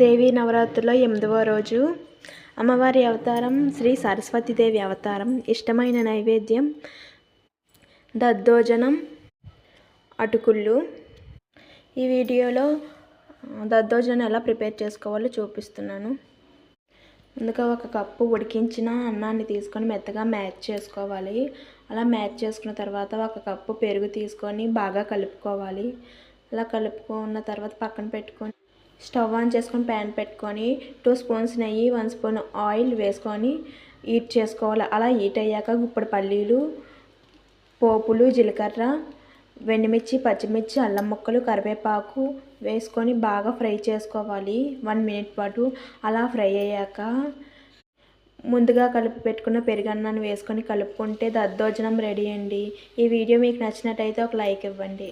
దేవి నవరాత్రిలో ఎనిమిదవ రోజు. అమ్మవారి అవతారం శ్రీ సరస్వతీదేవి అవతారం. ఇష్టమైన నైవేద్యం దద్దోజనం అటుకుళ్ళు. ఈ వీడియోలో దద్దోజనం ఎలా ప్రిపేర్ చేసుకోవాలో చూపిస్తున్నాను. ముందుగా ఒక కప్పు ఉడికించిన అన్నాన్ని తీసుకొని మెత్తగా మ్యాచ్ చేసుకోవాలి. అలా మ్యాచ్ చేసుకున్న తర్వాత ఒక కప్పు పెరుగు తీసుకొని బాగా కలుపుకోవాలి. అలా కలుపుకున్న తర్వాత పక్కన పెట్టుకొని స్టవ్ ఆన్ చేసుకొని ప్యాన్ పెట్టుకొని టూ స్పూన్స్ నెయ్యి వన్ స్పూన్ ఆయిల్ వేసుకొని హీట్ చేసుకోవాలి. అలా హీట్ అయ్యాక గుప్పడి పల్లీలు పోపులు జీలకర్ర వెండిమిర్చి పచ్చిమిర్చి అల్లం ముక్కలు కరివేపాకు వేసుకొని బాగా ఫ్రై చేసుకోవాలి. వన్ మినిట్ పాటు అలా ఫ్రై అయ్యాక ముందుగా కలిపి పెట్టుకున్న పెరుగన్నాన్ని వేసుకొని కలుపుకుంటే దద్దోజనం రెడీ అండి. ఈ వీడియో మీకు నచ్చినట్టయితే ఒక లైక్ ఇవ్వండి.